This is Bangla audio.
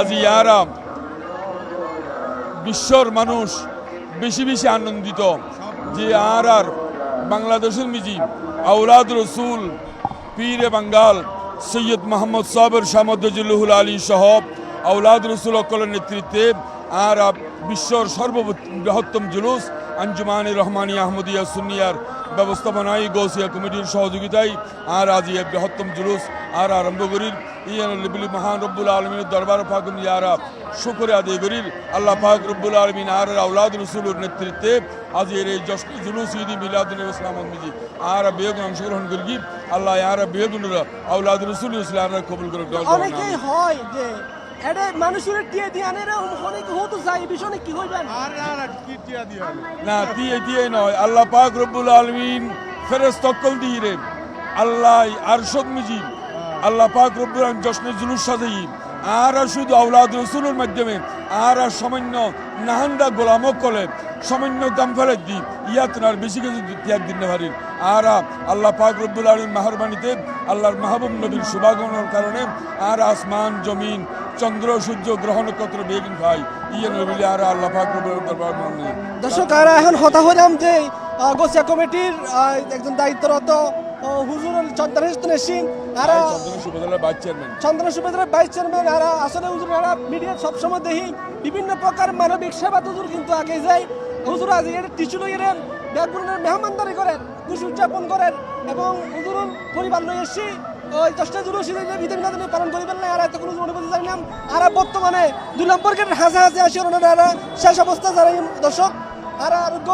আজ ইয়ারা বিশ্বর মানুষ বেশি বেশি আনন্দিত যে আর আর বাংলাদেশের মিজি আউলাদ রসুল, পীরে বাঙ্গাল, সৈয়দ মোহাম্মদ সাহেবের শামদুল্লাহুল আলী সহ আউলাদ রসুল অকলের নেতৃত্বে আর বিশ্বর সর্ববৃহত্তম জুলুস আঞ্জুমানি রহমানি আহমদিয়া সুনিয়ার ব্যবস্থাপনায় গৌসিয়া কমিটির সহযোগিতায় আর আজ এই বৃহত্তম জুলুস আর আরম্ভ করির। ইয়ান লিবিলি মহান রব্বুল আলমীর দরবার ফাকুম ইয়ারা শুকরে আদায় করির। আল্লাহ পাক রব্বুল আলমিন আর আউলাদ রসুলের নেতৃত্বে আজ এর এই জশ্ন জুলুস ঈদি মিলাদুল ইসলাম মিজি আর বেগুন অংশগ্রহণ করি আল্লাহ আর বেগুন আউলাদ রসুল ইসলাম কবুল করে অনেকেই হয় যে এটা মানুষের টিয়া দিয়া নেরে অনেক হতো যাই বিষয় কি হইবেন আর আর কি টিয়া দিয়া না? টিয়া দিয়ে নয়। আল্লাহ পাক রব্বুল আলমিন ফেরেস তক্কল দিয়ে রে আল্লাহ আরশদ মিজি আল্লাহ পাক রব্বুল জশ্নে জুলুস সাজাই আর শুধু আউলাদ রসুলের মাধ্যমে, আর সামান্য নাহান্দা গোলামক কলে সামান্য দাম ফেলে দি ইয়াত আর বেশি কিছু ত্যাগ দিন পারি। আর আল্লাহ পাক রব্বুল আলমিন মেহরবানিতে আল্লাহর মাহবুব নবীর শুভাগমনের কারণে আর আসমান, জমিন, চন্দ্র, সূর্য গ্রহ নক্ষত্র বেগিন ভাই ইয়ে নবীলে আর আল্লাহ পাক রব্বুল দরবার দর্শক, আর এখন হতা হলাম যে গোসিয়া কমিটির একজন দায়িত্বরত হুজুর চন্দ্রহেস্তন সিং আর চন্দ্র সুবেদার ভাইস চেয়ারম্যান। আর আসলে হুজুর এরা মিডিয়া সবসময় দেখি বিভিন্ন প্রকার মানবিক সেবা হুজুর কিন্তু আগে যায়। হুজুর আজ এর টিচু লইয়ের ব্যাগুনের মেহমানদারি করেন খুশি উদযাপন করেন এবং হুজুর পরিবার লই এসছি ওই দশটা জুলুস বিধি বিনোদনে পালন করিবেন না আর এত কোনো অনুভূতি জানি না। আর বর্তমানে দুই নম্বর গেটের হাসে হাসে আসি ওনারা শেষ অবস্থা যারা দর্শক আর আরোগ্য